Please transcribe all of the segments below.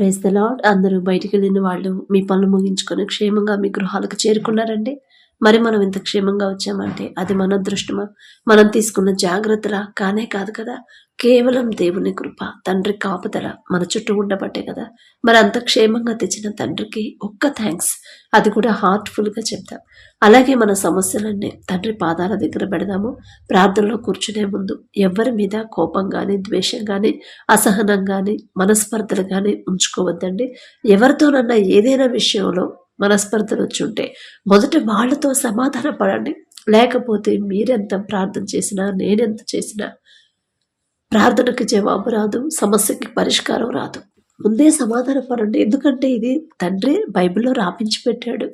Praise the lord అందరూ బయటికి వెళ్ళిన వాళ్ళు మీ పనులు ముగించుకొని క్షేమంగా మీ గృహాలకు చేరుకున్నారండి. మరి మనం ఇంత క్షేమంగా వచ్చామంటే అది మన అదృష్టమా? మనం తీసుకున్న జాగ్రత్తలా? కానే కాదు కదా. కేవలం దేవుని కృప తండ్రి కాపుదల మన చుట్టూ ఉండబట్టే కదా. మరి అంత క్షేమంగా తెచ్చిన తండ్రికి ఒక్క థ్యాంక్స్ అది కూడా హార్ట్ఫుల్గా చెప్తాం. అలాగే మన సమస్యలన్నీ తండ్రి పాదాల దగ్గర పెడదాము. ప్రార్థనలో కూర్చునే ముందు ఎవరి మీద కోపం కానీ ద్వేషం కానీ అసహనం కానీ మనస్పర్ధలు కానీ ఉంచుకోవద్దండి. ఎవరితోనన్నా ఏదైనా విషయంలో మనస్పర్ధలు వచ్చి ఉంటే మొదట వాళ్ళతో సమాధాన పడండి లేకపోతే మీరెంత ప్రార్థన చేసినా నేనెంత చేసినా ప్రార్థనకి జవాబు రాదు సమస్యకి పరిష్కారం రాదు. ముందే సమాధాన పడండి ఎందుకంటే ఇది తండ్రి బైబిల్లో రాపించి పెట్టాడు.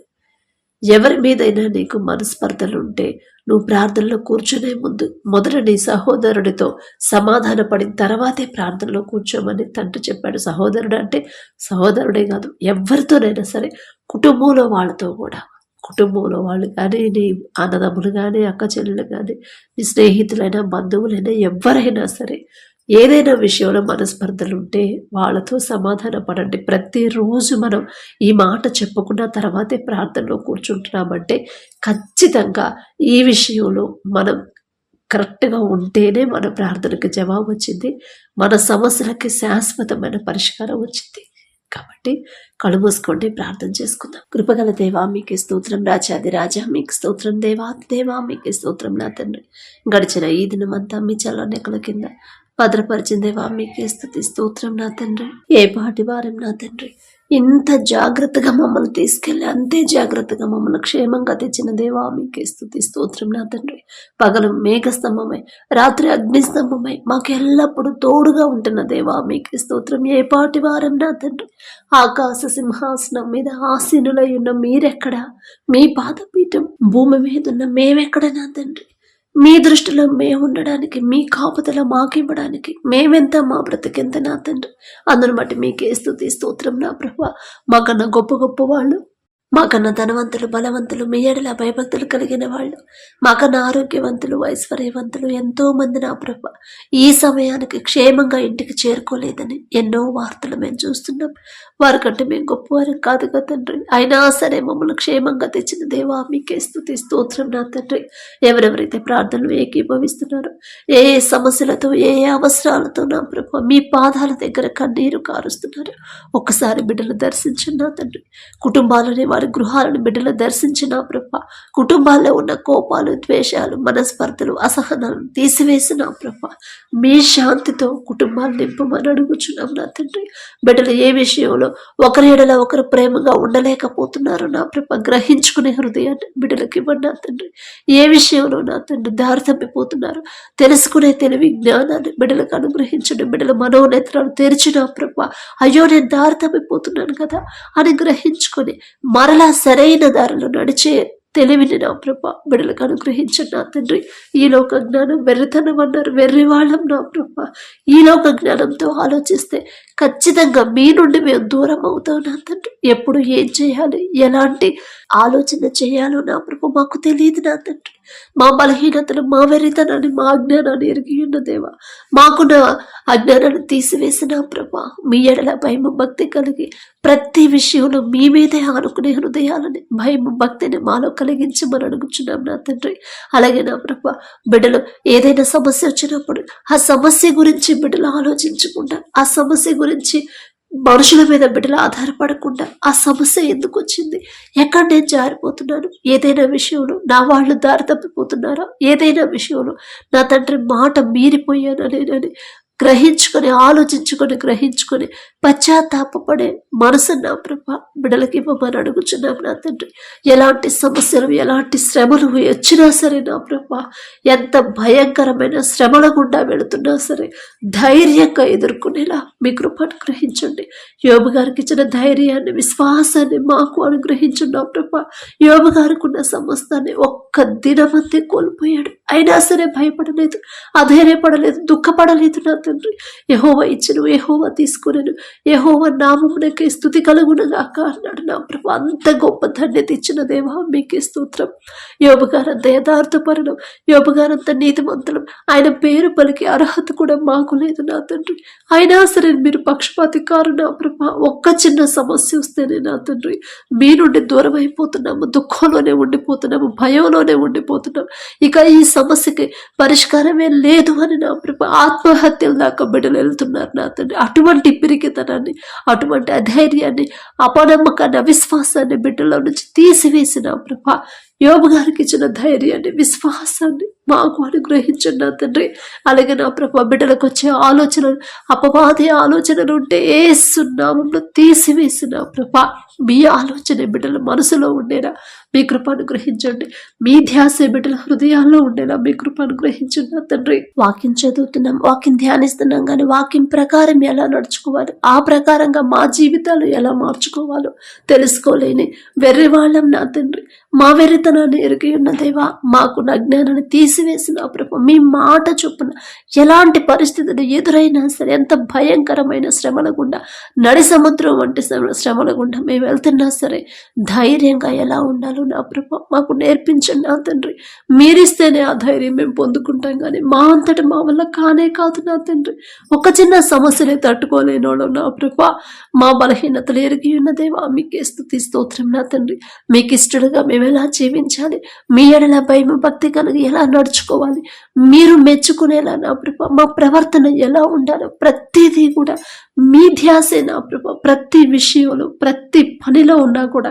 ఎవరి మీదైనా నీకు మనస్పర్ధలు ఉంటే నువ్వు ప్రార్థనలో కూర్చునే ముందు మొదట నీ సహోదరుడితో సమాధాన పడిన తర్వాతే ప్రార్థనలో కూర్చోమని తండ్రి చెప్పాడు. సహోదరుడు అంటే సహోదరుడే కాదు ఎవరితోనైనా సరే కుటుంబంలో వాళ్ళతో కూడా. కుటుంబంలో వాళ్ళు కానీ నీ అన్నదమ్ములు కానీ అక్క చెల్లెలు కానీ నీ స్నేహితులైనా బంధువులైనా ఎవరైనా సరే ఏదైనా విషయంలో మనస్పర్ధలు ఉంటే వాళ్ళతో సమాధాన పడండి. ప్రతిరోజు మనం ఈ మాట చెప్పుకున్న తర్వాతే ప్రార్థనలో కూర్చుంటున్నామంటే ఖచ్చితంగా ఈ విషయంలో మనం కరెక్ట్గా ఉంటేనే మన ప్రార్థనకి జవాబు వచ్చింది మన సమస్యలకి శాశ్వతమైన పరిష్కారం వచ్చింది. కాబట్టి కళ్ళు మూసుకోండి ప్రార్థన చేసుకుందాం. కృపగల దేవా మీకు స్తోత్రం రాజాది రాజా మీకు స్తోత్రం దేవా దేవా మీకు స్తోత్రం నా తండ్రి. గడిచిన ఈ దినమంతా మీ చల్లనెక్కల కింద భద్రపరిచిన దేవా మీకే స్థుతి స్తోత్రం నా తండ్రి. ఏ పాటి వారం నా తండ్రి. ఇంత జాగ్రత్తగా మమ్మల్ని తీసుకెళ్ళి అంతే జాగ్రత్తగా మమ్మల్ని క్షేమంగా తెచ్చిన దేవా మీకే స్థుతి స్తోత్రం నా తండ్రి. పగలు మేఘస్తంభమై రాత్రి అగ్నిస్తంభమై మాకు ఎల్లప్పుడూ తోడుగా ఉంటున్న దేవా మీకే స్తోత్రం. ఏ పాటి వారం నా తండ్రి? ఆకాశ సింహాసనం మీద ఆసీనులై ఉన్న మీరెక్కడా? మీ పాదపీఠం భూమి మీద ఉన్న మేమెక్కడ నా తండ్రి? మీ దృష్టిలో మేము ఉండడానికి మీ కాపుదల మాకివ్వడానికి మేమెంత మా బ్రతికెంత నా తండ్రి? అందును బట్టి మీకే స్థుతి స్తోత్రం నా ప్రభ. మాకన్నా గొప్ప గొప్ప వాళ్ళు మాకన్నా ధనవంతులు బలవంతులు మీ ఎడల భయభక్తులు కలిగిన వాళ్ళు. మాకన్నా ఆరోగ్యవంతులు ఐశ్వర్యవంతులు ఎంతో మంది నా ప్రభ. ఈ సమయానికి క్షేమంగా ఇంటికి చేరుకోలేదని ఎన్నో వార్తలు మేము చూస్తున్నాం. వారికంటే మేము గొప్పవారు కాదు కదా తండ్రి. అయినా సరే మమ్మల్ని క్షేమంగా తెచ్చిన దేవా మీకే స్థుతి స్తోత్రం నా తండ్రి. ఎవరెవరైతే ప్రార్థనలు ఏకీభవిస్తున్నారో ఏ ఏ సమస్యలతో ఏ ఏ అవసరాలతో నా ప్రభ మీ పాదాల దగ్గర కన్నీరు కారుస్తున్నారు. ఒక్కసారి బిడ్డలు దర్శించండి నా తండ్రి. కుటుంబాలని వారి గృహాలను బిడ్డలు దర్శించిన ప్రభ కుటుంబాల్లో ఉన్న కోపాలు ద్వేషాలు మనస్పర్ధలు అసహనాలను తీసివేసిన ప్రభ మీ శాంతితో కుటుంబాలు నింపమని అడుగుచున్నాం నా తండ్రి. బిడ్డలు ఏ విషయంలో ఒకరి ఎడల ఒకరు ప్రేమగా ఉండలేకపోతున్నారు నా ప్రభ గ్రహించుకునే హృదయాన్ని బిడ్డలకి ఇవ్వండి నా తండ్రి. ఏ విషయంలో నా తండ్రి దారి తప్పిపోతున్నారు తెలుసుకునే తెలివి జ్ఞానాన్ని బిడ్డలకు అనుగ్రహించండి. బిడ్డల మనోనేత్రాలు తెరిచిన ప్రభ అయ్యో నేను దారి తప్పిపోతున్నాను కదా అని గ్రహించుకొని మరలా సరైన దారిలో నడిచే తెలివిని నా ప్రభ బిడలకు అనుగ్రహించండి నా తండ్రి. ఈ లోక జ్ఞానం వెర్రితనం అన్నారు. వెర్రివాళం నా ప్రభ. ఈ లోక జ్ఞానంతో ఆలోచిస్తే ఖచ్చితంగా మీ నుండి మేము దూరం అవుతాం నా తండ్రి ఎప్పుడు ఏం చేయాలి? ఎలాంటి ఆలోచన చేయాలో నా ప్రభ మాకు తెలియదు నా తండ్రి మా బలహీనతలు మా వెరితనాన్ని మా అజ్ఞానాన్ని ఎరిగి ఉన్న దేవా మాకున్న అజ్ఞానాన్ని తీసివేసిన ప్రభా మీ ఎడల భయం భక్తి కలిగి ప్రతి విషయంలో మీ మీదే ఆనుకునే హృదయాలని భయం భక్తిని మాలో కలిగించి మనం అడుగుచున్నాం నా తండ్రి అలాగే నా ప్రభ బిడ్డలు ఏదైనా సమస్య వచ్చినప్పుడు ఆ సమస్య గురించి బిడ్డలు ఆలోచించకుండా ఆ సమస్య గురించి మనుషుల మీద బిడ్డలు ఆధారపడకుండా ఆ సమస్య ఎందుకు వచ్చింది? ఎక్కడ నేను జారిపోతున్నాను? ఏదైనా విషయంలో నా వాళ్ళు దారి తప్పిపోతున్నారా? ఏదైనా విషయంలో నా తండ్రి మాట మీరిపోయాను నేనని గ్రహించుకొని ఆలోచించుకొని గ్రహించుకొని పశ్చాత్తాపపడే మనసు నా ప్రభ బిడలకి ఇవ్వమని అడుగుచున్నాం నా తండ్రి. ఎలాంటి సమస్యలు ఎలాంటి శ్రమలు వచ్చినా సరే నా ప్రభ ఎంత భయంకరమైన శ్రమల గుండా వెళుతున్నా సరే ధైర్యంగా ఎదుర్కొనేలా మీ కృపను గ్రహించండి యోబు గారికి ఇచ్చిన ధైర్యాన్ని విశ్వాసాన్ని మాకు అనుగ్రహించున్నాం ప్రభ. యోబు గారికి ఉన్న సమస్తాన్ని ఒక్క దినమంతే కోల్పోయాడు. అయినా సరే భయపడలేదు అధైర్యపడలేదు దుఃఖపడలేదు నా తండ్రి. యహోవ ఇచ్చిన యహోవ తీసుకునేను యహోవ నామమునకే స్థుతి కలుగునగాక అన్నాడు నా ప్రభు. అంత గొప్ప ధన్యత ఇచ్చిన దేవా మీకే స్తోత్రం. యోబు యథార్థపరణం యథార్థపరులం యోబు నీతిమంతులం. ఆయన పేరు పలికి అర్హత కూడా మాకు లేదు నా తండ్రి. అయినా సరే మీరు పక్షపాతి కారు నా ప్రభ. ఒక్క చిన్న సమస్య వస్తేనే నా తండ్రి. మీ నుండి దూరం అయిపోతున్నాము దుఃఖంలోనే ఉండిపోతున్నాము భయంలోనే ఉండిపోతున్నాము. ఇక ఈ సమస్యకి పరిష్కారమే లేదు అని నా ప్రభ ఆత్మహత్యలు దాకా బిడ్డలు వెళ్తున్నారు నా తండ్రి. అటువంటి పిరికితనాన్ని అటువంటి అధైర్యాన్ని అపనమ్మకాన్ని అవిశ్వాసాన్ని బిడ్డల నుంచి తీసివేసి నా ప్రభ యోబు గారికి ఇచ్చిన ధైర్యాన్ని విశ్వాసాన్ని మాకు అనుగ్రహించండి నా తండ్రి. అలాగే నా ప్రభు బిడ్డలకు వచ్చే ఆలోచనలు అపవాది ఆలోచనలు ఉంటే ఏ సున్నామంలో తీసివేసిన ప్రభ. మీ ఆలోచన బిడ్డల మనసులో ఉండేలా మీ కృప అనుగ్రహించండి. మీ ధ్యాస బిడ్డల హృదయాల్లో ఉండేలా మీ కృప అనుగ్రహించండి నా తండ్రి. వాక్యం చదువుతున్నాం వాక్యం ధ్యానిస్తున్నాం కానీ వాక్యం ప్రకారం ఎలా నడుచుకోవాలి ఆ ప్రకారంగా మా జీవితాలు ఎలా మార్చుకోవాలో తెలుసుకోలేని వెర్రి వాళ్ళం నా తండ్రి. మా వెర్రి వెర్రితనాన్ని ఎరిగి ఉన్న దేవా మాకున్న అజ్ఞానాన్ని తీసివేసిన ప్రభు మీ మాట చొప్పున ఎలాంటి పరిస్థితులు ఎదురైనా సరే ఎంత భయంకరమైన శ్రమల గుండా నడి సముద్రం వంటి శ్రమల గుండా మేము వెళ్తున్నా సరే ధైర్యంగా ఎలా ఉండాలో నా ప్రభు మాకు నేర్పించండి నా తండ్రి. మీరిస్తేనే ఆ ధైర్యం మేము పొందుకుంటాం కానీ మా అంతటి మా వల్ల కానే కాదు నా తండ్రి. ఒక చిన్న సమస్యని తట్టుకోలేనోళ్ళు నా ప్రభు. మా బలహీనతలు ఎరిగి ఉన్న దేవా మీకే స్థుతి స్తోత్రం నా తండ్రి. మీకు ఇష్టడుగా మేము ఎలా జీవించాలి. మీ ఎడల భయం భక్తి కలిగి ఎలా నడుచుకోవాలి? మీరు మెచ్చుకునేలా నా ప్రభ మా ప్రవర్తన ఎలా ఉండాలో ప్రతిదీ కూడా మీ ధ్యాసే నా ప్రభ. ప్రతి విషయంలో ప్రతి పనిలో ఉన్నా కూడా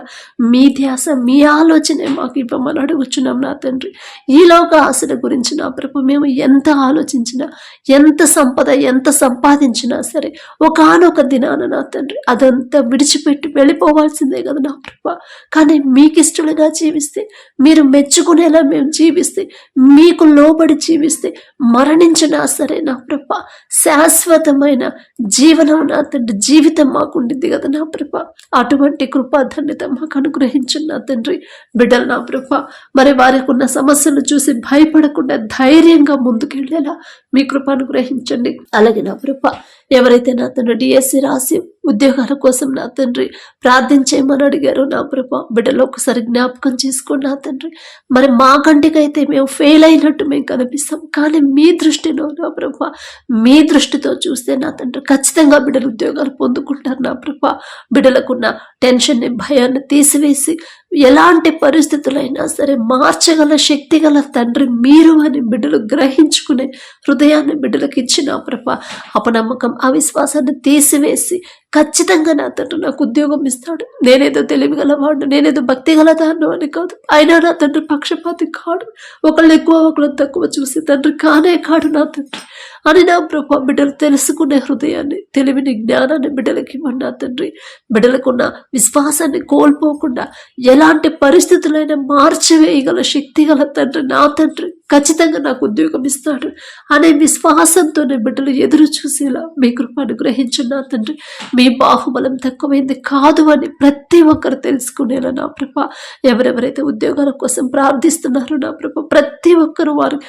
మీ ధ్యాస మీ ఆలోచనే మాకు ఇవ్వమని అడుగుచున్నాం నా తండ్రి. ఈలోక ఆశల గురించి నా ప్రభ మేము ఎంత ఆలోచించినా ఎంత సంపద ఎంత సంపాదించినా సరే ఒకనొక దినాన నా తండ్రి అదంతా విడిచిపెట్టి వెళ్ళిపోవాల్సిందే కదా నా ప్రభ. కానీ మీకు ఇష్టలుగా జీవిస్తే మీరు మెచ్చుకునేలా మేము జీవిస్తే మీకు లోబడి జీవిస్తే మరణించినా సరే నా ప్రభ శాశ్వతమైన జీవనం నా తండ్రి జీవితం మాకుండింది కదా నా ప్రభ. అటువంటి కృపా ధన్యత మాకు అనుగ్రహించండి నా తండ్రి బిడ్డలు నా ప్రభ. మరి వారికి ఉన్న సమస్యలు చూసి భయపడకుండా ధైర్యంగా ముందుకెళ్ళేలా మీ కృప అనుగ్రహించండి. అలాగే నా ప్రభ ఎవరైతే నా తండ్రి డిఎస్సి రాసి ఉద్యోగాల కోసం నా తండ్రి ప్రార్థించేయమని అడిగారు నా ప్రభ బిడ్డలు ఒకసారి జ్ఞాపకం చేసుకోండి నా తండ్రి. మరి మా కంటికైతే మేము ఫెయిల్ అయినట్టు మేము కనిపిస్తాం. కానీ మీ దృష్టిలో నా ప్రభ మీ దృష్టితో చూస్తే నా తండ్రి ఖచ్చితంగా బిడ్డలు ఉద్యోగాలు పొందుకుంటారు నా ప్రభ. బిడ్డలకున్న టెన్షన్ని భయాన్ని తీసివేసి ఎలాంటి పరిస్థితులైనా సరే మార్చగల శక్తి గల తండ్రి మీరు అని బిడ్డలు గ్రహించుకునే హృదయాన్ని బిడ్డలకు ఇచ్చిన ప్రభ అపనమ్మకం అవిశ్వాసాన్ని తీసివేసి ఖచ్చితంగా నా తండ్రి నాకు ఉద్యోగం ఇస్తాడు. నేనేదో తెలివిగలవాడు నేనేదో భక్తి గలదాను అని కాదు. అయినా నా తండ్రి పక్షపాతి కాడు. ఒకళ్ళు ఎక్కువ ఒకళ్ళు తక్కువ చూసి తండ్రి కానే కాడు నా తండ్రి అని నా ప్రభా బిడ్డలు తెలుసుకునే హృదయాన్ని తెలివిని జ్ఞానాన్ని బిడ్డలకి ఇవ్వండి నా తండ్రి. బిడ్డలకున్న విశ్వాసాన్ని కోల్పోకుండా ఎలాంటి పరిస్థితులైనా మార్చివేయగల శక్తి గల తండ్రి నా తండ్రి. ఖచ్చితంగా నాకు ఉద్యోగం ఇస్తాడు అనే విశ్వాసంతోనే బిడ్డలు ఎదురు చూసేలా మీ కృప అనుగ్రహించండి తండ్రి. మీ బాహుబలం తక్కువైంది కాదు అని ప్రతి ఒక్కరు తెలుసుకునేలా నా ప్రభ ఎవరెవరైతే ఉద్యోగాల కోసం ప్రార్థిస్తున్నారో నా ప్రభ ప్రతి ఒక్కరు వారు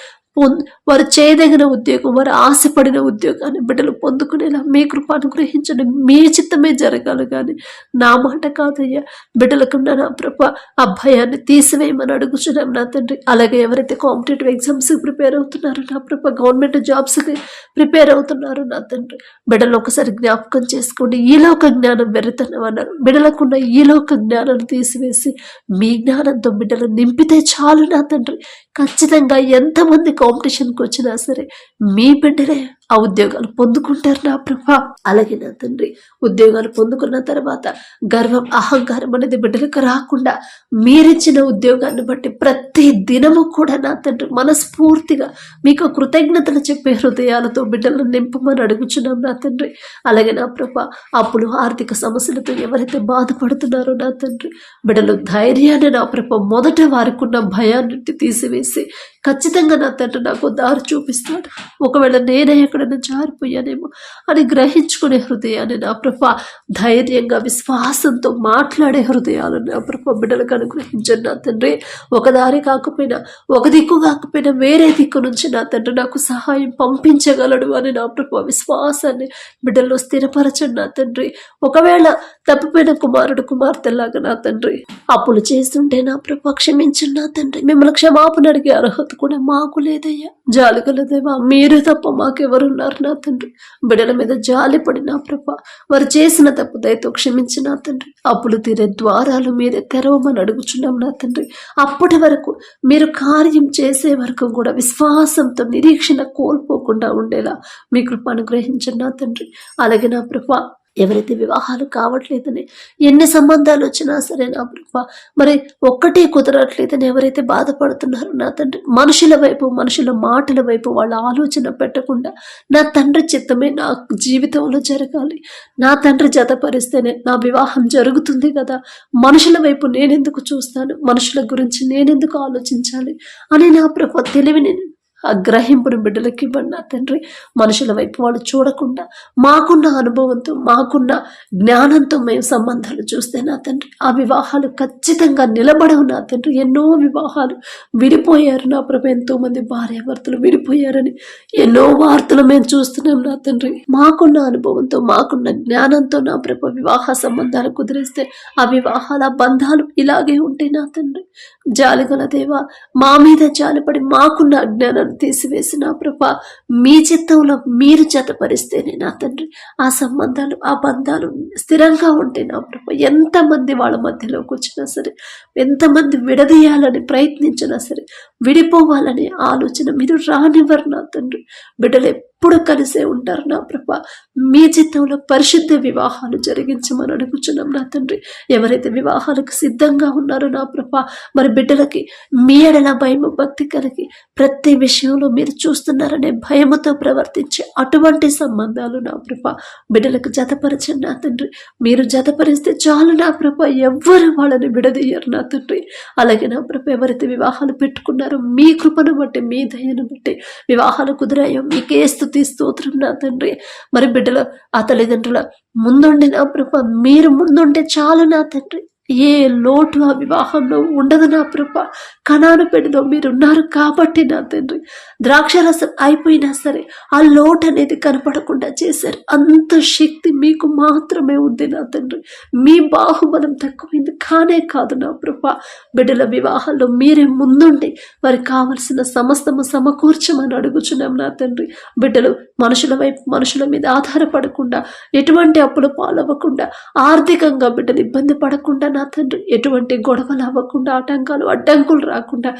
వారు చేయదగిన ఉద్యోగం వారు ఆశపడిన ఉద్యోగాన్ని బిడ్డలు పొందుకునేలా మీ కృప అనుగ్రహించండి. మీ చిత్తమే జరగాలి కానీ నా మాట కాదయ్యా. బిడ్డలకున్న నా ప్రభ ఆ భయాన్ని తీసివేయమని అడుగుచున్నాం నా తండ్రి. అలాగే ఎవరైతే కాంపిటేటివ్ ఎగ్జామ్స్ ప్రిపేర్ అవుతున్నారు నా ప్రభ గవర్నమెంట్ జాబ్స్కి ప్రిపేర్ అవుతున్నారు నా తండ్రి. బిడ్డలు ఒకసారి జ్ఞాపకం చేసుకోండి. ఈలోక జ్ఞానం వెర్రితనం అన్నారు బిడ్డలకున్న ఈలోక జ్ఞానాన్ని తీసివేసి మీ జ్ఞానంతో బిడ్డలు నింపితే చాలు నా తండ్రి. ఖచ్చితంగా ఎంతమంది కాంపిటీషన్కి వచ్చినా సరే మీ బిడ్డలే. ఆ ఉద్యోగాలు పొందుకుంటారు నా ప్రభా. అలాగే నా తండ్రి ఉద్యోగాలు పొందుకున్న తర్వాత గర్వం అహంకారం అనేది బిడ్డలకు రాకుండా మీరిచ్చిన ఉద్యోగాన్ని బట్టి ప్రతి దినము కూడా నా తండ్రి మనస్ఫూర్తిగా మీకు కృతజ్ఞతలు చెప్పే హృదయాలతో బిడ్డలను నింపమని అడుగుచున్నాం నా తండ్రి. అలాగే నా ప్రభ అప్పులు ఆర్థిక సమస్యలతో ఎవరైతే బాధపడుతున్నారో నా తండ్రి బిడ్డలు ధైర్యాన్ని నా ప్రభ మొదట వారికున్న భయాన్ని తీసివేసి ఖచ్చితంగా నా తండ్రి నాకు దారి చూపిస్తాడు. ఒకవేళ నేనే ఎక్కడైనా జారిపోయానేమో అని గ్రహించుకునే హృదయాన్ని నా ప్రభ ధైర్యంగా విశ్వాసంతో మాట్లాడే హృదయాలు నా ప్రభ బిడ్డలకు అనుగ్రహించండి. నా తండ్రి ఒక దారి కాకపోయినా ఒక దిక్కు కాకపోయినా వేరే దిక్కు నుంచి నా తండ్రి నాకు సహాయం పంపించగలడు అని నా ప్రభ విశ్వాసాన్ని బిడ్డల్లో స్థిరపరచండి. నా తండ్రి ఒకవేళ తప్పిపోయిన కుమారుడు కుమార్తెలాగా నా తండ్రి. అప్పులు చేస్తుంటే నా ప్రభా క్షమించిన నా తండ్రి. మిమ్మల్ని క్షమాపణ అడిగే అర్హత కూడా మాకు లేదయ్యా. జాలి కలదేవా మీరు తప్ప మాకెవరున్నారు నా తండ్రి? బిడ్డల మీద జాలి పడి నా ప్రభ వారు చేసిన తప్పు దయతో క్షమించి నా తండ్రి. అప్పులు తీరే ద్వారాలు మీరే తెరవమని అడుగుచున్నాం నా తండ్రి. అప్పటి వరకు మీరు కార్యం చేసే వరకు కూడా విశ్వాసంతో నిరీక్షణ కోల్పోకుండా ఉండేలా మీ కృప అనుగ్రహించండి నా తండ్రి. అలాగే నా ప్రభ ఎవరైతే వివాహాలు కావట్లేదని ఎన్ని సంబంధాలు వచ్చినా సరే నా ప్రభ మరి ఒక్కటే కుదరట్లేదని ఎవరైతే బాధపడుతున్నారో నా తండ్రి మనుషుల వైపు మనుషుల మాటల వైపు వాళ్ళ ఆలోచన పెట్టకుండా నా తండ్రి చిత్తమే నా జీవితంలో జరగాలి. నా తండ్రి జతపరిస్తేనే నా వివాహం జరుగుతుంది కదా. మనుషుల వైపు నేనెందుకు చూస్తాను? మనుషుల గురించి నేనెందుకు ఆలోచించాలి? అని నా ప్రభ తెలివిని ఆ గ్రహింపుని బిడ్డలకి ఇవ్వండి నా తండ్రి. మనుషుల వైపు వాళ్ళు చూడకుండా మాకున్న అనుభవంతో మాకున్న జ్ఞానంతో మేము సంబంధాలు చూస్తే నా తండ్రి ఆ వివాహాలు ఖచ్చితంగా నిలబడవు నా తండ్రి. ఎన్నో వివాహాలు విడిపోయారు నా ప్రభు. ఎంతో మంది భార్యాభర్తలు విడిపోయారని ఎన్నో వార్తలు మేము చూస్తున్నాం నా తండ్రి. మాకున్న అనుభవంతో మాకున్న జ్ఞానంతో నా ప్రభు వివాహ సంబంధాలు కుదిరిస్తే ఆ వివాహాల బంధాలు ఇలాగే ఉంటాయి నా తండ్రి. జాలిగల దేవా మా మీద జాలిపడి మాకున్న అజ్ఞానం తీసివేసి నా ప్రభ. మీ చిత్తంలో మీరు జతపరిస్తేనే నా తండ్రి. ఆ సంబంధాలు ఆ బంధాలు స్థిరంగా ఉంటే నా ప్రభ ఎంతమంది వాళ్ళ మధ్యలోకి వచ్చినా సరే ఎంతమంది విడదీయాలని ప్రయత్నించినా సరే విడిపోవాలనే ఆలోచన మీరు రానివ్వరు నా తండ్రి. బిడ్డలు ఎప్పుడు కలిసే ఉంటారు నా ప్రభ. మీ చిత్తంలో పరిశుద్ధ వివాహాలు జరిగించమని అడుగుచున్నాం నా తండ్రి. ఎవరైతే వివాహాలకు సిద్ధంగా ఉన్నారో నా ప్రభ మరి బిడ్డలకి మీ ఎడల భయము భక్తి కలిగి ప్రతి విషయం విషయంలో మీరు చూస్తున్నారనే భయముతో ప్రవర్తించే అటువంటి సంబంధాలు నా ప్రభ. బిడ్డలకు జతపరచండి నా తండ్రి. మీరు జతపరిస్తే చాలు నా ప్రభ. ఎవ్వరు వాళ్ళని విడదీయరు నా తండ్రి. అలాగే నా ప్రభ ఎవరైతే వివాహాలు పెట్టుకున్నారో మీ కృపను బట్టి మీ దయను బట్టి వివాహాలు కుదిరాయో మీకే స్థుతి స్తోత్రం నా తండ్రి. మరి బిడ్డల ఆ తల్లిదండ్రుల ముందుండి నా ప్రభ మీరు ముందుంటే చాలు నా తండ్రి. ఏ లోటు ఆ వివాహంలో ఉండదు నా ప్రభ. కణాను పెడిలో మీరున్నారు కాబట్టి నా తండ్రి. ద్రాక్షరసం అయిపోయినా సరే ఆ లోటు అనేది కనపడకుండా చేశారు. అంత శక్తి మీకు మాత్రమే ఉంది నా తండ్రి. మీ బాహుబలం తక్కువైంది కానే కాదు నా ప్రభ. బిడ్డల వివాహాల్లో మీరే ముందుండి వారికి కావలసిన సమస్తము సమకూర్చమని అడుగుచున్నాం నా తండ్రి. బిడ్డలు మనుషుల వైపు మనుషుల మీద ఆధారపడకుండా ఎటువంటి అప్పులు పాలవ్వకుండా ఆర్థికంగా బిడ్డలు ఇబ్బంది పడకుండా నా తండ్రి ఎటువంటి గొడవలు అవ్వకుండా ఆటంకాలు అడ్డంకులు రాకుండా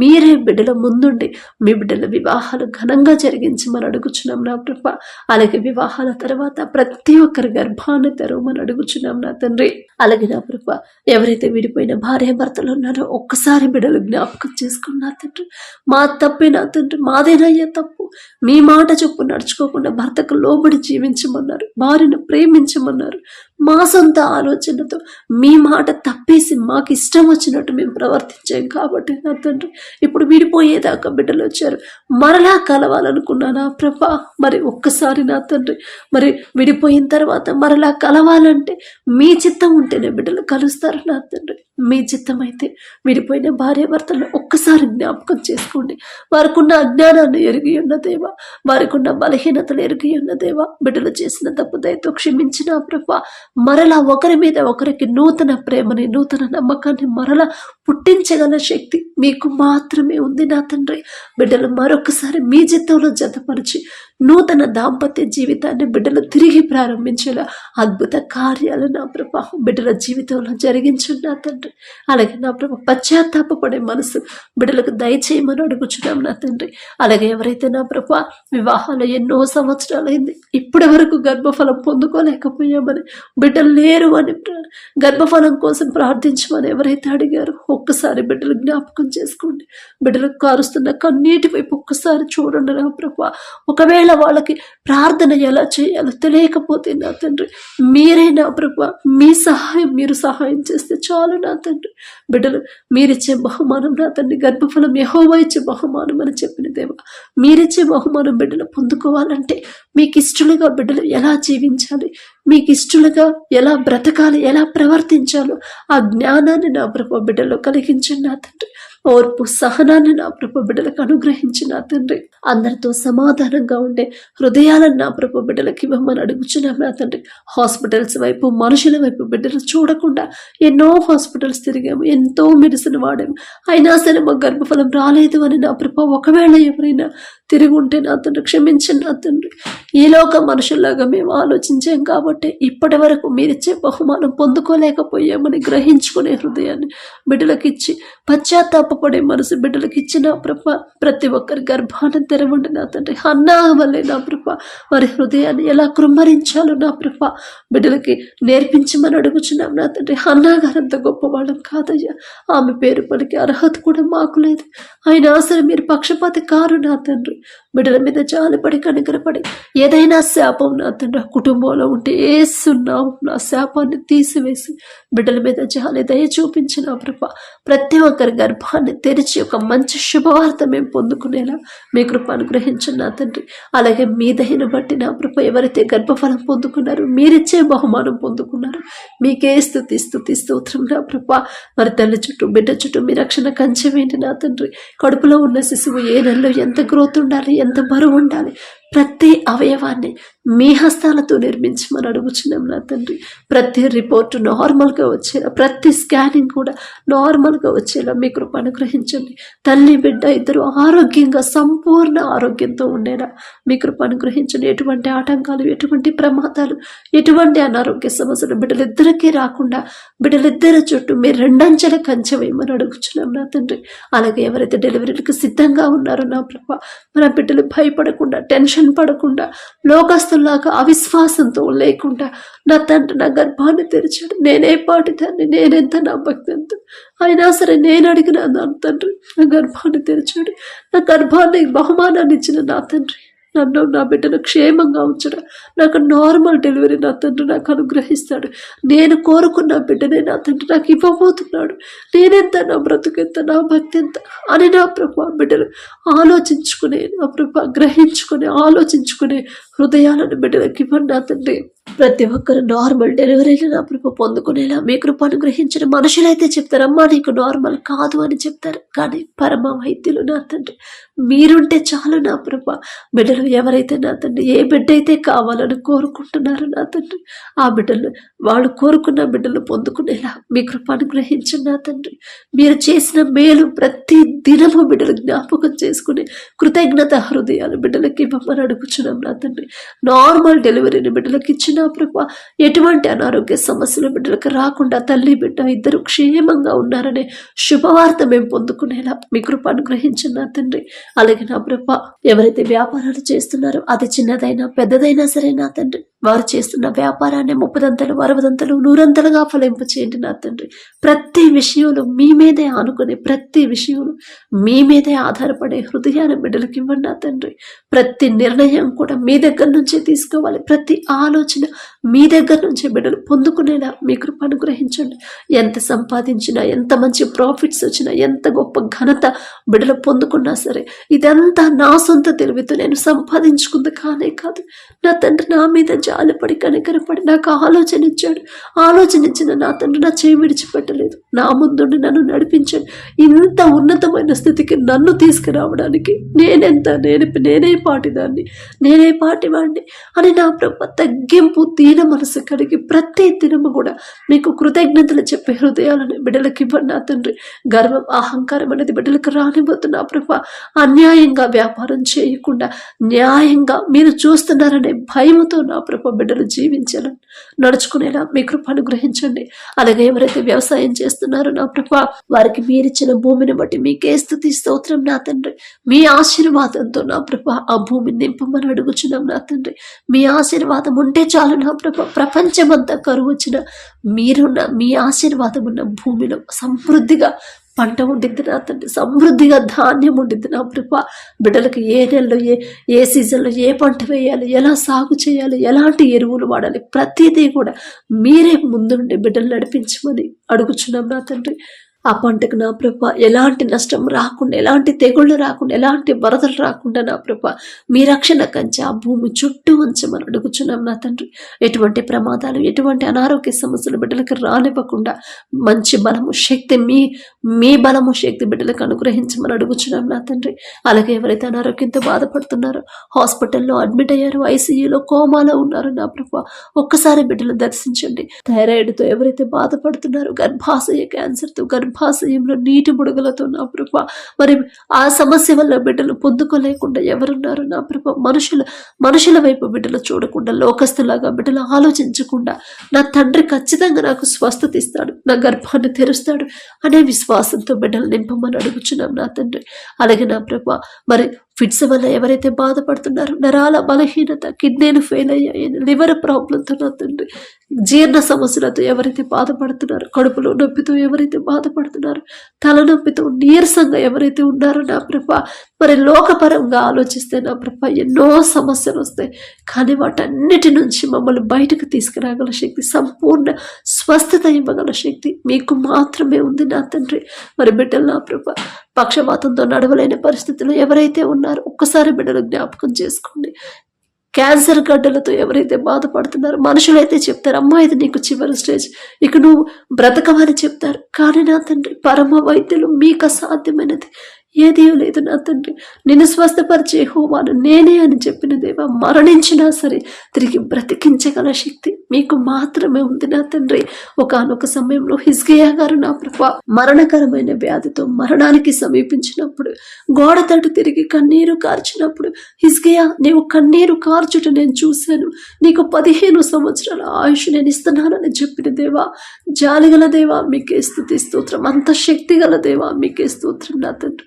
మీరే బిడ్డల ముందుండి మీ బిడ్డల వివాహాలు ఘనంగా జరిగించి మనం అడుగుచున్నాం నా ప్రభ. అలాగే వివాహాల తర్వాత ప్రతి ఒక్కరి గర్భాన్ని తెరవమని అడుగుచున్నాం నా తండ్రి. అలాగే నా ప్రభ ఎవరైతే విడిపోయిన భార్య భర్తలు ఉన్నారో ఒక్కసారి బిడ్డలు జ్ఞాపకం చేసుకుని నా తండ్రి. మా తప్పే నా తండ్రి మాదేనయ్యే తప్పు. మీ మాట చొప్పు నడుచుకోకుండా భర్తకు లోబడి జీవించమన్నారు భార్యను ప్రేమించమన్నారు మా సొంత ఆలోచనతో మీ మాట తప్పేసి మాకు ఇష్టం వచ్చినట్టు మేము ప్రవర్తించాం కాబట్టి నా తండ్రి ఇప్పుడు విడిపోయేదాకా బిడ్డలు వచ్చారు. మరలా కలవాలనుకున్నానా ప్రభా? మరి ఒక్కసారి నా తండ్రి మరి విడిపోయిన తర్వాత మరలా కలవాలంటే మీ చిత్తం ఉంటేనే బిడ్డలు కలుస్తారు నా తండ్రి. మీ చిత్తం అయితే విడిపోయిన భార్యాభర్తలను ఒక్కసారి జ్ఞాపకం చేసుకోండి. వారికి ఉన్న అజ్ఞానాన్ని ఎరిగి ఉన్న దేవా వారికి ఉన్న బలహీనతలు ఎరిగి ఉన్న దేవా బిడ్డలు చేసిన తప్పు దయతో క్షమించిన ప్రభా మరలా ఒకరి మీద ఒకరికి నూతన ప్రేమని నూతన నమ్మకాన్ని మరలా పుట్టించగల శక్తి మీకు మాత్రమే ఉంది నా తండ్రి. బిడ్డలు మరొకసారి మీ జీతంలో జతపరిచి నూతన దాంపత్య జీవితాన్ని బిడ్డలు తిరిగి ప్రారంభించేలా అద్భుత కార్యాలు నా ప్రభా. బిడ్డల జీవితంలో జరిగించున్నా తండ్రి. అలాగే నా ప్రభా పశ్చాత్తాపడే మనసు బిడ్డలకు దయచేయమని అడుగుచున్నాం నా తండ్రి. అలాగే ఎవరైతే నా ప్రభా వివాహాలు ఎన్నో సంవత్సరాలైంది ఇప్పటి వరకు గర్భఫలం పొందుకోలేకపోయామని బిడ్డలు లేరు అని ప్ర- గర్భఫలం కోసం ప్రార్థించమని ఎవరైతే అడిగారో ఒక్కసారి బిడ్డలు జ్ఞాపకం చేసుకోండి. బిడ్డలకు కారుస్తున్న కన్నీటి వైపు ఒక్కసారి చూడండి నా ప్రభా. ఒకవేళ ఒకవేళ వాళ్ళకి ప్రార్థన ఎలా చేయాలో తెలియకపోతే నా తండ్రి మీరే నా ప్రభు మీ సహాయం మీరు సహాయం చేస్తే చాలు నా తండ్రి. బిడ్డలు మీరిచ్చే బహుమానం నా తండ్రి గర్భఫలం యహోవా ఇచ్చే బహుమానం అని చెప్పిన దేవ మీరిచ్చే బహుమానం బిడ్డలు పొందుకోవాలంటే మీకు ఇష్టలుగా బిడ్డలు ఎలా జీవించాలి మీకు ఇష్టలుగా ఎలా బ్రతకాలి ఎలా ప్రవర్తించాలో ఆ జ్ఞానాన్ని నా ప్రభు బిడ్డలో కలిగించండి నా తండ్రి. ఓర్పు సహనాన్ని నా ప్రభు బిడ్డలకు అనుగ్రహించి నా తండ్రి. అందరితో సమాధానంగా ఉండే హృదయాలను నా ప్రభు బిడ్డలకి ఇవ్వమని అడుగుచున్నాం నా తండ్రి. హాస్పిటల్స్ వైపు మనుషుల వైపు బిడ్డలు చూడకుండా ఎన్నో హాస్పిటల్స్ తిరిగాము ఎంతో మెడిసిన్ వాడాము. అయినా సరే మా గర్భఫలం రాలేదు అని నా ప్రభు ఒకవేళ ఎవరైనా తిరిగి ఉంటే నా తండ్రి క్షమించండి నా తండ్రి. ఈలోక మనుషుల్లాగా మేము ఆలోచించాం కాబట్టి ఇప్పటి వరకు మీరిచ్చే బహుమానం పొందుకోలేకపోయామని గ్రహించుకునే హృదయాన్ని బిడ్డలకు ఇచ్చి పశ్చాత్తాప పాపపడే మనసు బిడ్డలకి ఇచ్చిన ప్రభ ప్రతి ఒక్కరి గర్భాన్ని తెరవండి నా తండ్రి. అన్నా వల్లే నా ప్రభ వారి హృదయాన్ని ఎలా కృమ్మరించాలో నా ప్రభ బిడ్డలకి నేర్పించమని అడుగుచున్నాం నా తండ్రి. అన్నా అంత గొప్పవాళ్ళం కాదయ్యా. ఆమె పేరు పలికి అర్హత కూడా మాకు లేదు. అయినా అసలు మీరు పక్షపాతి కారు నా తండ్రి. బిడ్డల మీద జాలిపడి కనికరపడి ఏదైనా శాపం నా తండ్రి. ఆ కుటుంబంలో ఉంటే ఏసున్నాం నా శాపాన్ని తీసివేసి బిడ్డల మీద జాలి దయ చూపించిన ప్రభ ప్రతి ఒక్కరి గర్భాన్ని తెరిచి ఒక మంచి శుభవార్త మేము పొందుకునేలా మీ కృప అనుగ్రహించండి నా తండ్రి. అలాగే మీ దయను బట్టి నా కృప ఎవరైతే గర్భఫలం పొందుకున్నారో మీరిచ్చే బహుమానం పొందుకున్నారు మీకే స్థుతి స్థుతి స్తోత్రం నా కృప. మరి తల్లి చుట్టూ బిడ్డ చుట్టూ మీ రక్షణ కంచెమేంటి నా తండ్రి. కడుపులో ఉన్న శిశువు ఏ నెలలో ఎంత గ్రోత్ ఉండాలి ఎంత బరువు ఉండాలి ప్రతి అవయవాన్ని మీ హస్తాలతో నిర్మించమని అడుగుచున్నాం నా తండ్రి. ప్రతి రిపోర్టు నార్మల్గా వచ్చేలా ప్రతి స్కానింగ్ కూడా నార్మల్గా వచ్చేలా మీ కృప అనుగ్రహించండి. తల్లి బిడ్డ ఇద్దరు ఆరోగ్యంగా సంపూర్ణ ఆరోగ్యంతో ఉండేలా మీ కృప అనుగ్రహించండి. ఎటువంటి ఆటంకాలు ఎటువంటి ప్రమాదాలు ఎటువంటి అనారోగ్య సమస్యలు బిడ్డలిద్దరికీ రాకుండా బిడ్డలిద్దరి చుట్టూ మీరు రెండంచెల కంచె వేయమని అడుగుచున్నాం నా తండ్రి. అలాగే ఎవరైతే డెలివరీలకు సిద్ధంగా ఉన్నారో నా ప్రభ మన బిడ్డలు భయపడకుండా టెన్షన్ పడకుండా విశ్వాసంలాగా అవిశ్వాసంతో లేకుండా నా తండ్రి నా గర్భాన్ని తెరిచాడు. నేనే పాటి తండ్రి నేనెంత నా భక్తి ఎంత అయినా సరే నేను అడిగిన నా తండ్రి నా గర్భాన్ని తెరిచాడు. నా గర్భాన్ని బహుమానాన్ని ఇచ్చిన నా తండ్రి. నన్ను నా బిడ్డను క్షేమంగా ఉంచడం. నాకు నార్మల్ డెలివరీ నా తండ్రి నాకు అనుగ్రహిస్తాడు. నేను కోరుకున్న బిడ్డనే నా తండ్రి నాకు ఇవ్వబోతున్నాడు. నేనెంత నా బ్రతుకెంత నా భక్తి ఎంత అని నా ప్రభు బిడ్డలు ఆలోచించుకునే నా ప్రభు గ్రహించుకునే ఆలోచించుకునే హృదయాలను బిడ్డలకు ఇవ్వండి నా తండ్రి. ప్రతి ఒక్కరు నార్మల్ డెలివరీలు నా కృప పొందుకునేలా మీ కృప అనుగ్రహించిన మనుషులైతే అయితే చెప్తారమ్మా నీకు నార్మల్ కాదు అని చెప్తారు. కానీ పరమ వైద్యులు నా తండ్రి మీరుంటే చాలు నా కృప. బిడ్డలు ఎవరైతే నా తండ్రి ఏ బిడ్డ అయితే కావాలని కోరుకుంటున్నారో నా తండ్రి ఆ బిడ్డలు వాళ్ళు కోరుకున్న బిడ్డలు పొందుకునేలా మీ కృప అనుగ్రహించండి నా తండ్రి. మీరు చేసిన మేలు ప్రతి దినము బిడ్డలు జ్ఞాపకం చేసుకుని కృతజ్ఞత హృదయాలు బిడ్డలకి ఇవ్వమని అడుగుచున్నాం నా తండ్రి. నార్మల్ డెలివరీని బిడ్డలకి ఇచ్చిన ప్రభా ఎటువంటి అనారోగ్య సమస్యలు బిడ్డలకు రాకుండా తల్లి బిడ్డ ఇద్దరు క్షేమంగా ఉన్నారనే శుభవార్త మేము పొందుకునేలా మీ కృప అనుగ్రహించిన నా తండ్రి. అలాగే నా ప్రభ ఎవరైతే వ్యాపారాలు చేస్తున్నారో అది చిన్నదైనా పెద్దదైనా సరే నా తండ్రి వారు చేస్తున్న వ్యాపారాన్ని ముప్పదంతలు అరవదంతలు నూరంతలుగా ఫలింపు చేయండి నా తండ్రి. ప్రతి విషయంలో మీ మీదే ఆనుకునే ప్రతి విషయంలో మీ మీదే ఆధారపడే హృదయాన్ని బిడ్డలకు ఇవ్వండి నా తండ్రి. ప్రతి నిర్ణయం కూడా మీ దగ్గర నుంచే తీసుకోవాలి. ప్రతి ఆలోచన మీ దగ్గర నుంచి బిడ్డలు పొందుకునేలా మీ కృప అనుగ్రహించండి. ఎంత సంపాదించినా ఎంత మంచి ప్రాఫిట్స్ వచ్చినా ఎంత గొప్ప ఘనత బిడ్డలు పొందుకున్నా సరే ఇదంతా నా సొంత తెలివితో నేను సంపాదించుకుంది కానే కాదు. నా తండ్రి నా మీద జాలిపడి కనికరపడి నాకు ఆలోచన ఇచ్చాడు ఆలోచన ఇచ్చిన నా తండ్రి నా చేయి విడిచిపెట్టలేదు. నా ముందుండి నన్ను నడిపించాడు. ఇంత ఉన్నతమైన స్థితికి నన్ను తీసుకురావడానికి నేనెంత నేను నేనే పాటిదాన్ని నేనే పాటివాడిని అని నా ప్రభ తగ్గింపు దీన మనసు కలిగి ప్రతి దినము కూడా మీకు కృతజ్ఞతలు చెప్పే హృదయాలను బిడ్డలకు ఇవ్వండి నా తండ్రి. గర్వం అహంకారం అనేది బిడ్డలకు రానిపోతున్నా ప్రభా. అన్యాయంగా వ్యాపారం చేయకుండా న్యాయంగా మీరు చూస్తున్నారనే భయముతో నా ప్రభ బిడ్డలు జీవించాలని నడుచుకునేలా మీ కృప అనుగ్రహించండి. అలాగే ఎవరైతే వ్యవసాయం చేస్తున్నారో నా ప్రభ వారికి మీరిచ్చిన భూమిని బట్టి మీకే స్థుతి స్తోత్రం నా తండ్రి. మీ ఆశీర్వాదంతో నా ప్రభ ఆ భూమిని నింపమని అడుగుచున్నాం నా తండ్రి. మీ ఆశీర్వాదం ఉంటే చాలు. నా ప్రభ ప్రపంచమంతా కరువు వచ్చిన మీరున్న మీ ఆశీర్వాదం ఉన్న భూమిలో సమృద్ధిగా పంట ఉండిద్ది నా తండ్రి. సమృద్ధిగా ధాన్యం ఉండిద్ది నా ప్రభ. బిడ్డలకు ఏ నెలలో ఏ ఏ సీజన్లో ఏ పంట వేయాలి ఎలా సాగు చేయాలి ఎలాంటి ఎరువులు వాడాలి ప్రతిదీ కూడా మీరే ముందుండి బిడ్డలు నడిపించమని అడుగుచున్నాం నా తండ్రి. ఆ పంటకు నా ప్రభ ఎలాంటి నష్టం రాకుండా ఎలాంటి తెగుళ్ళు రాకుండా ఎలాంటి వరదలు రాకుండా నా ప్రభ మీ రక్షణ కంచె ఆ భూమి చుట్టూ ఉంచమని అడుగుచున్నాం నా తండ్రి. ఎటువంటి ప్రమాదాలు ఎటువంటి అనారోగ్య సమస్యలు బిడ్డలకు రానివ్వకుండా మంచి బలము శక్తి మీ మీ బలము శక్తి బిడ్డలకు అనుగ్రహించమని అడుగుచున్నాం నా తండ్రి. అలాగే ఎవరైతే అనారోగ్యంతో బాధపడుతున్నారో హాస్పిటల్లో అడ్మిట్ అయ్యారు ఐసీయూలో కోమాలో ఉన్నారు నా ప్రభ ఒక్కసారి బిడ్డలు దర్శించండి. థైరాయిడ్తో ఎవరైతే బాధపడుతున్నారో గర్భాశయ క్యాన్సర్తో గర్భాశయంలో నీటి బుడగలతో నా ప్రభ మరి ఆ సమస్య వల్ల బిడ్డలు పొందుకోలేకుండా ఎవరున్నారు నా ప్రభ మనుషుల మనుషుల వైపు బిడ్డలు చూడకుండా లోకస్తులాగా బిడ్డలు ఆలోచించకుండా నా తండ్రి ఖచ్చితంగా నాకు స్వస్థత ఇస్తాడు నా గర్భాన్ని తెరుస్తాడు అనే విశ్వాసంతో బిడ్డలు నింపమని అడుగుచున్నాం నా తండ్రి. అలాగే నా ప్రభ మరి ఫిట్స్ వల్ల ఎవరైతే బాధపడుతున్నారో నరాల బలహీనత కిడ్నీలు ఫెయిల్ అయ్యాయని లివర్ ప్రాబ్లంతో నా తండ్రి జీర్ణ సమస్యలతో ఎవరైతే బాధపడుతున్నారో కడుపులో నొప్పితో ఎవరైతే బాధపడుతున్నారో తలనొప్పితో నీరసంగా ఎవరైతే ఉన్నారో నా ప్రభ మరి లోకపరంగా ఆలోచిస్తే నా ప్రభ ఎన్నో సమస్యలు వస్తాయి. కానీ వాటన్నిటి నుంచి మమ్మల్ని బయటకు తీసుకురాగల శక్తి సంపూర్ణ స్వస్థత ఇవ్వగల శక్తి మీకు మాత్రమే ఉంది నా తండ్రి. మరి బిడ్డలు నా ప్రభ పక్షపాతంతో నడవలేని పరిస్థితుల్లో ఎవరైతే ఉన్నారో ఒక్కసారి బిడ్డలు జ్ఞాపకం చేసుకోండి. క్యాన్సర్ గడ్డలతో ఎవరైతే బాధపడుతున్నారో మనుషులైతే చెప్తారు అమ్మా ఇది నీకు చివరి స్టేజ్. ఇక నువ్వు బ్రతకమని చెప్తారు. కానీ నా తండ్రి పరమ వైద్యులు మీకు అసాధ్యమైనది. ఏదీ లేదు నా తండ్రి. నిన్ను స్వస్థపరిచే హోమాను నేనే అని చెప్పిన దేవా మరణించినా సరే తిరిగి బ్రతికించగల శక్తి మీకు మాత్రమే ఉంది నా తండ్రి. ఒకనొక సమయంలో హిజ్కియా గారు నా ప్రభ మరణకరమైన వ్యాధితో మరణానికి సమీపించినప్పుడు గోడ తట్టు తిరిగి కన్నీరు కార్చినప్పుడు హిజ్కియా నీవు కన్నీరు కార్చుట నేను చూశాను. నీకు పదిహేను సంవత్సరాల ఆయుష్ నేను ఇస్తున్నానని చెప్పిన దేవా జాలిగల దేవా మీకే స్థుతి స్తోత్రం. అంత శక్తి గల దేవా మీకే స్తోత్రం నా తండ్రి.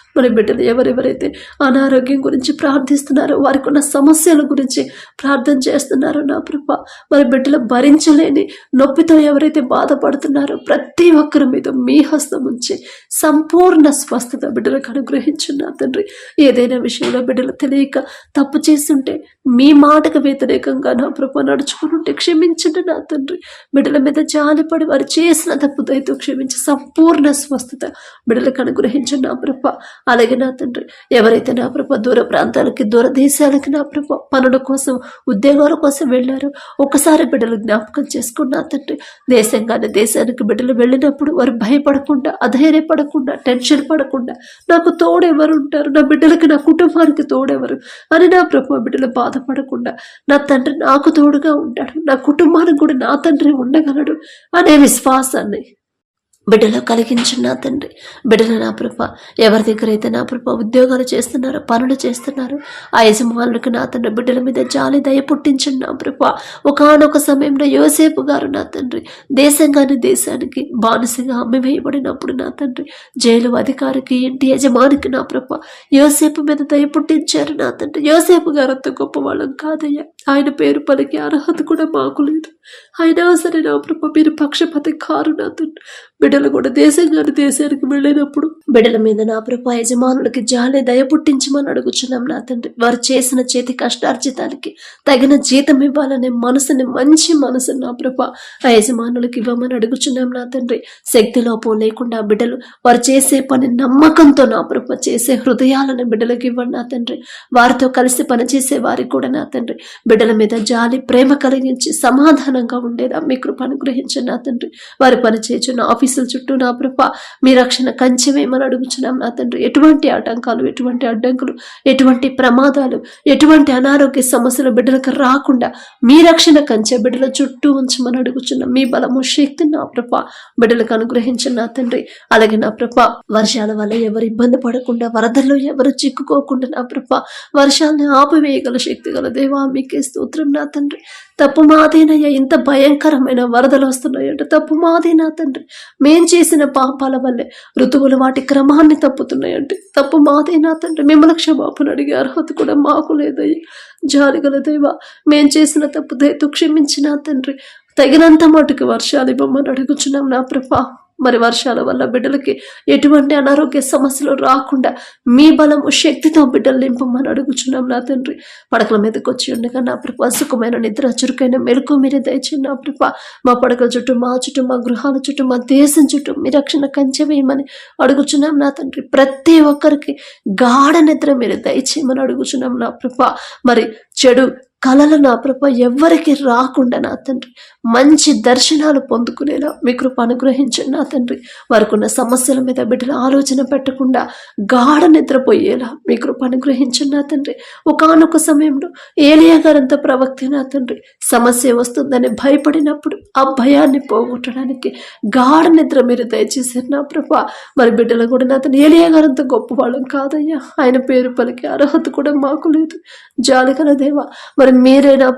మరి బిడ్డలు ఎవరెవరైతే అనారోగ్యం గురించి ప్రార్థిస్తున్నారో వారికి ఉన్న సమస్యల గురించి ప్రార్థన చేస్తున్నారో నా ప్రభ మరి బిడ్డలు భరించలేని నొప్పితో ఎవరైతే బాధపడుతున్నారో ప్రతి ఒక్కరి మీద మీ హస్తం ఉంచి సంపూర్ణ స్వస్థత బిడ్డలకు అనుగ్రహించున్నారు తండ్రి. ఏదైనా విషయంలో బిడ్డలు తెలియక తప్పు చేస్తుంటే మీ మాటకు వ్యతిరేకంగా నా ప్రభ నడుచుకుని ఉంటే క్షమించండి నా తండ్రి. బిడ్డల మీద జాలిపడి వారు చేసిన తప్పు దయతో క్షమించి సంపూర్ణ స్వస్థత బిడ్డలకు అనుగ్రహించండి నా ప్రభ. అలాగే నా తండ్రి ఎవరైతే నా ప్రభ దూర ప్రాంతాలకి దూర దేశాలకి నా ప్రభ పనుల కోసం ఉద్యోగాల కోసం వెళ్ళారో ఒకసారి బిడ్డలు జ్ఞాపకం చేసుకున్న తండ్రి దేశంగానే దేశానికి బిడ్డలు వెళ్ళినప్పుడు వారు భయపడకుండా అధైర్యపడకుండా టెన్షన్ పడకుండా నాకు తోడెవరు ఉంటారు? నా బిడ్డలకి నా కుటుంబానికి తోడెవరు? అని నా ప్రభు బిడ్డలు బాధపడకుండా నా తండ్రి నాకు తోడుగా ఉంటాడు నా కుటుంబానికి కూడా నా తండ్రి ఉండగలడు అనే విశ్వాసాన్ని బిడ్డలో కలిగించిన నా తండ్రి బిడ్డలు నా ప్రభ. ఎవరి దగ్గర అయితే నా ప్రభ ఉద్యోగాలు చేస్తున్నారో పనులు చేస్తున్నారు ఆ యజమానులకు నా తండ్రి బిడ్డల మీద జాలి దయ పుట్టించండి నా ప్రభ. ఒకనొక సమయంలో యోసేపు గారు నా తండ్రి దేశంగాని దేశానికి బానిసగా అమ్మివేయబడినప్పుడు నా తండ్రి జైలు అధికారికి ఇంటి యజమానికి నా ప్రభ. యోసేపు మీద దయ పుట్టించారు నా తండ్రి. యోసేపు గారు అంత గొప్పవాళ్ళం కాదయ్యా. ఆయన పేరు పలికి అర్హత కూడా మాకు లేదు. అయినా సరే నా ప్రభ మీరు పక్షపతి కారు నాతో బిడ్డలు కూడా దేశం కానీ దేశానికి వెళ్ళినప్పుడు బిడ్డల మీద నా ప్రభా యజమానులకి జాలి దయ పుట్టించమని అడుగుచున్నాం నా తండ్రి. వారు చేసిన చేతి కష్టార్జితానికి తగిన జీతం ఇవ్వాలనే మనసుని మంచి మనసు నా ప్రభా ఆ యజమానులకి ఇవ్వమని అడుగుచున్నాం నా తండ్రి. శక్తి లోపం లేకుండా బిడ్డలు వారు చేసే పని నమ్మకంతో నా ప్రభ చేసే హృదయాలను బిడ్డలకు ఇవ్వండి నా తండ్రి. వారితో కలిసి పనిచేసే వారికి కూడా నా తండ్రి. బిడ్డల మీద జాలి ప్రేమ కలిగించి సమాధానంగా ఉండేదా మీ కృప అనుగ్రహించండి నా తండ్రి. వారు పనిచేయచ్చు నా ఆఫీసుల చుట్టూ నా కృప మీ రక్షణ కంచెవేమని అడుగుచున్నాం నా తండ్రి. ఎటువంటి ఆటంకాలు ఎటువంటి అడ్డంకులు ఎటువంటి ప్రమాదాలు ఎటువంటి అనారోగ్య సమస్యలు బిడ్డలకు రాకుండా మీ రక్షణ కంచె బిడ్డల చుట్టూ ఉంచమని అడుగుచున్నాం. మీ బలము శక్తి నా ప్రభ. బిడ్డలకు అనుగ్రహించిన నా తండ్రి. అలాగే నా ప్రభ వర్షాల వల్ల ఎవరు ఇబ్బంది పడకుండా వరదల్లో ఎవరు చిక్కుకోకుండా నా ప్రభ వర్షాలను ఆపివేయగల శక్తి గల దేవా మీకే స్తోత్రం నా తండ్రి. తప్పు మాదేనయ్యా ఇంత భయంకరమైన వరదలు వస్తున్నాయంటే. తప్పు మాదేనా తండ్రి. మేం చేసిన పాపాల వల్లే ఋతువులు వాటి క్రమాన్ని తప్పుతున్నాయంటే. తప్పు మాదేనా తండ్రి. మిమ్మల్ని క్షమాపణ అడిగే అర్హత కూడా మాకు లేదయ్యా. జాలిగల దేవా మేం చేసిన తప్పు దయతో క్షమించిన తండ్రి. తగినంత మటుకు వర్షాలు ఇవ్వమని అడుగుచున్నాం నా ప్రభా. మరి వర్షాల వల్ల బిడ్డలకి ఎటువంటి అనారోగ్య సమస్యలు రాకుండా మీ బలము శక్తితో బిడ్డలు నింపమని అడుగుచున్నాం నా తండ్రి. పడకల మీదకి వచ్చి ఉండగా నా ప్రభ సుఖమైన నిద్ర చురుకైన మెలకు మీరే దయచేయండి నా ప్రభ. మా పడకల చుట్టూ మా చుట్టూ మా గృహాల చుట్టూ మా దేశం చుట్టూ మీ రక్షణ కంచె వేయమని అడుగుచున్నాం నా తండ్రి. ప్రతి ఒక్కరికి గాఢ నిద్ర మీరు దయచేయమని అడుగుచున్నాం నా ప్రభ. మరి చెడు కలలు నా ప్రభ ఎవ్వరికి రాకుండా నా తండ్రి. మంచి దర్శనాలు పొందుకునేలా మీ కృప అనుగ్రహించండి నా తండ్రి. వారికున్న సమస్యల మీద బిడ్డలు ఆలోచన పెట్టకుండా గాఢ నిద్రపోయేలా మీ కృప అనుగ్రహించండి నా తండ్రి. ఒకానొక సమయంలో ఏలియా గారంత ప్రవక్త నా తండ్రి. సమస్య వస్తుందని భయపడినప్పుడు ఆ భయాన్ని పోగొట్టడానికి గాఢ నిద్ర మీరు దయచేసారు నా ప్రభ. మరి బిడ్డలు కూడా నా తండ్రి ఏలియా గారంత గొప్పవాళ్ళం కాదయ్యా. ఆయన పేరు పలికి అర్హత కూడా మాకు లేదు. జాలికల దేవ మరి మీరే నా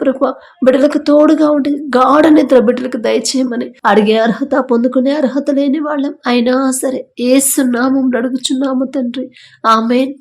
బిడ్డలకు తోడుగా ఉండి గాఢ నిద్ర బిడ్డలకు దయచేయమని అడిగే అర్హత పొందుకునే అర్హత లేని వాళ్ళం. అయినా సరే ఏసు నామం అడుగుచున్నాము తండ్రి. ఆమెన్.